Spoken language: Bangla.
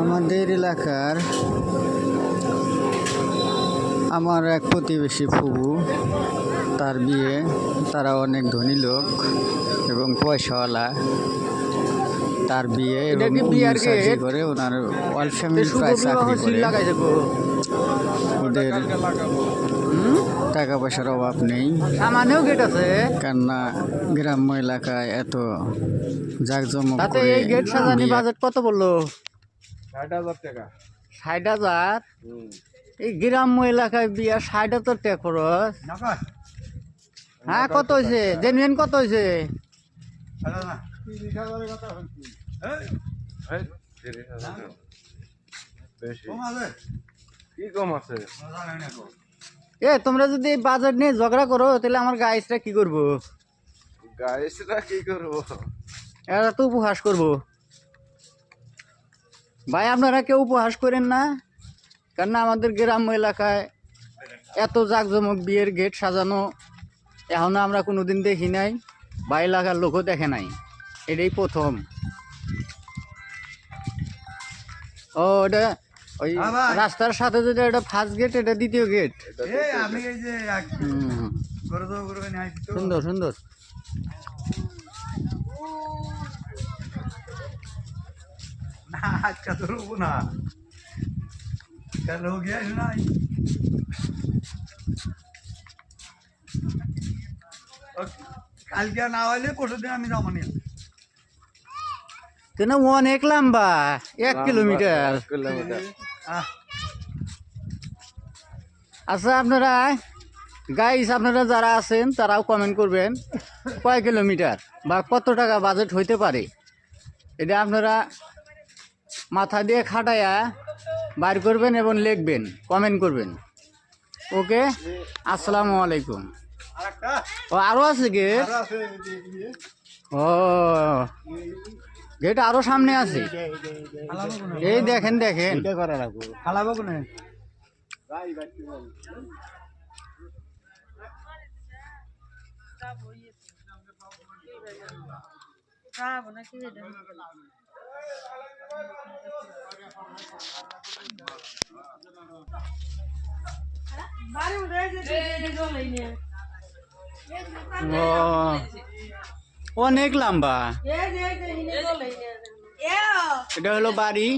আমাদের এলাকার আমার এক প্রতিবেশী ফুবু তার বিয়ে তারা অনেক ধনী লোক এবং পয়সাওয়ালা। তার বিয়ে এবং বিয়ার চাকরি করে ওনার অল ফ্যামিলি প্রায় চাকরি করে। ওদের টাকা পয়সার অভাব নেই। সামানেও গেট আছে। কেননা গ্রাম্য এলাকায় এত জাঁকজমক এই গেট সাজানি বাজেট কত বলল? ষাট হাজার এই গ্রাম্য এলাকায় বিয়া ষাট হাজার টাকা খরচ। হ্যাঁ কত হয়েছে? জেনুইন কত হয়েছে? এ তোমরা যদি বাজেট নিয়ে ঝগড়া করো তাহলে আমার গাইসরা কি করব? গাড়িটা কি করব? এরা তো উপহাস করব। ভাই আপনারা কেউ উপহাস করেন না? কেননা আমাদের গ্রাম্য এলাকায় এত জাঁকজমক বিয়ের গেট সাজানো এখনও আমরা কোনোদিন দেখি নাই। বা এলাকার লোকও দেখে নাই। এটাই প্রথম। ও এটা ওই রাস্তার সাথে যেটা এটা ফার্স্ট গেট এটা দ্বিতীয় গেট সুন্দর এই আমি এই যে এক হুম করে দেবো করে নিয়ে আসছি তো। সুন্দর সুন্দর না আজকে তো রুবো না কাল হোক নাই কালকে না হইলে পরশু দিন আমি যাব নিয়ে কেন অনেক লম্বা এক কিলোমিটার আচ্ছা আপনারা গাইস আপনারা যারা আছেন তারাও কমেন্ট করবেন কয় কিলোমিটার? বা কত টাকা বাজেট হইতে পারে? এটা আপনারা মাথা দিয়ে খাটাইয়া বার করবেন এবং লিখবেন কমেন্ট করবেন। ওকে? আসসালামু আলাইকুম। ও আরও আছে গেট? আরও আছে এই। ও গেট আরও সামনে আছে। এই দেখেন দেখেন। কোনে? ও অনেক লম্বা এটা হলো বাড়ি